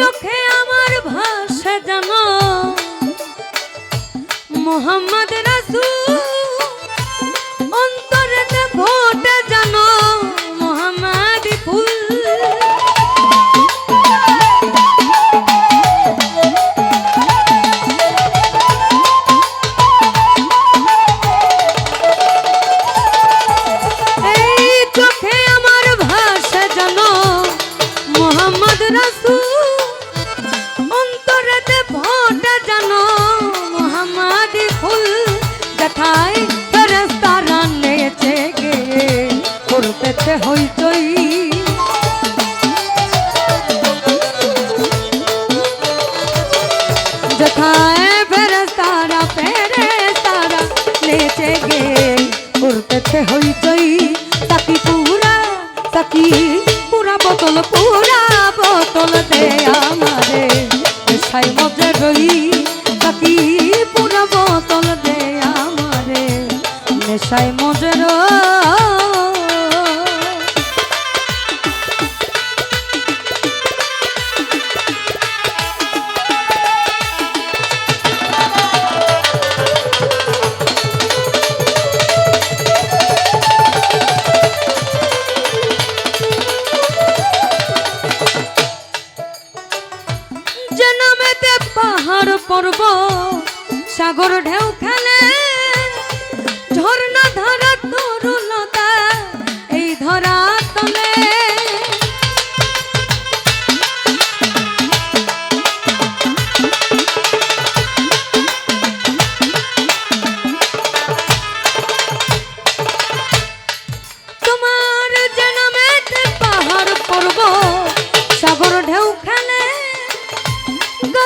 চোখে আমার ভাষা জানো। মোহাম্মদ রাসূল, অন্তরে ভোটে জানো। মোহাম্মদ ফুল। চোখে আমার ভাষা জানো। মোহাম্মদ রাসূল দেখাই ফেরেস্তারা নেচে গে করতেছে হইচই। দেখায় ফেরেস্তারা ফেরেস্তারা নেচে গে করতেছে হইচই। তাকি পুরা তাকি পর্ব সাগর ঢেউ খেলে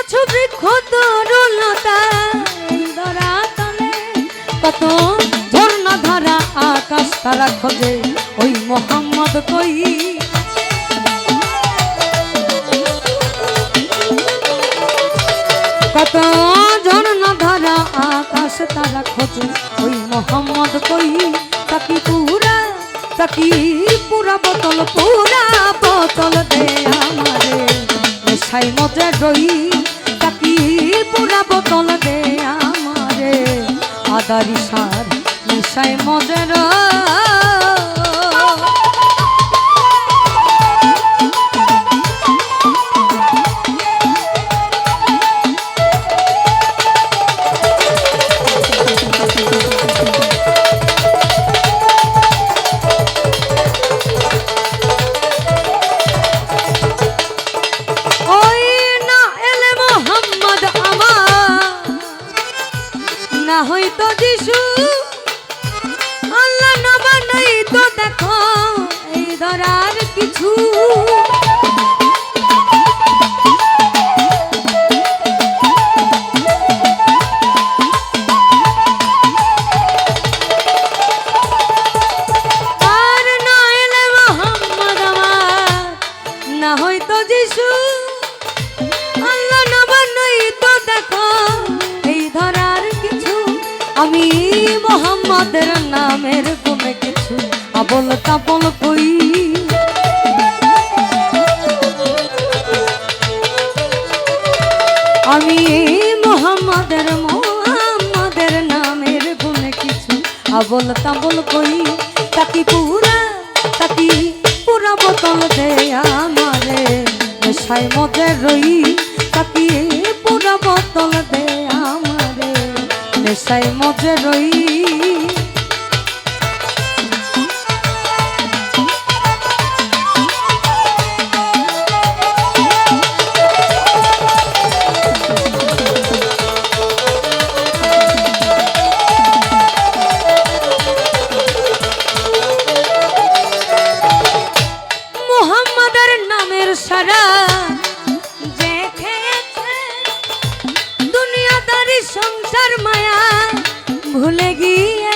গাছ বৃক্ষ তরুলতা। ধরা তলে কত ঝর্ণা ধারা আকাশ তারা খোঁজে, ওই মোহাম্মদ কই? কত ঝর্ণা ধারা আকাশ তারা খোঁজে, ওই মোহাম্মদ কই? তাকি পুরা তাকি পুরা, বোতল পুরা, বোতল দে আমারে। নেশাই মজে রই পুরা বোতল দে আমারে। আদারি সার নেশাই মজে মোহাম্মদের নামের গুণে কিছু আবল তাবল কই মোহাম্মদের মোহাম্মদের নামের গুণে আবল তাবল কই তাকি পুরা তাকি পুরা বোতল দে আমারে। নেশায় মজে রই, তাকি পুরা বোতল দে আমারে। নেশায় মজে রই সংসার মায়া ভুলে গিয়েছে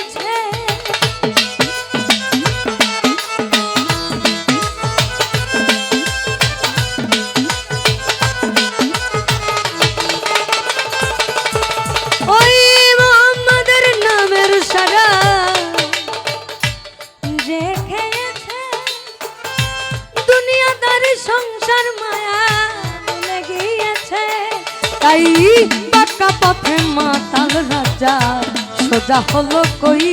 বাঁকা পথে মাতাল রাজা, সোজা হলো কই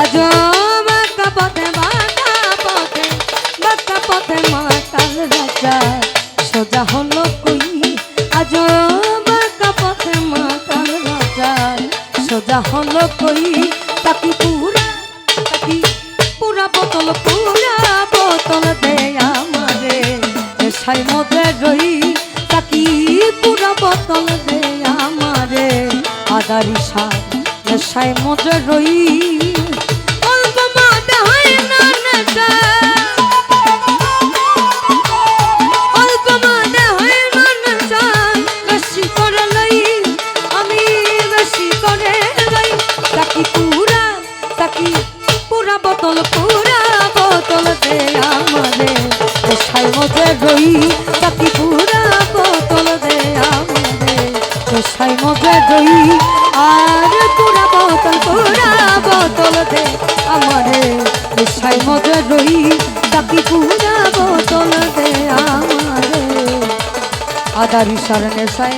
আজ বাঁকা পথে বাঁকা পথে বাঁকা পথে মাতাল রাজা, সোজা হলো কই। আজ বাঁকা পথে মাতাল রাজা, সোজা হলো কই। নেশাই মধ্যে রই তাকি পুরা বতল দে আমারে। আদারি সার নেশাই মধ্যে রই নেশাই মধ্যে রই তাকি পুরা বোতল দে আমারে। আদারি শরণে সাই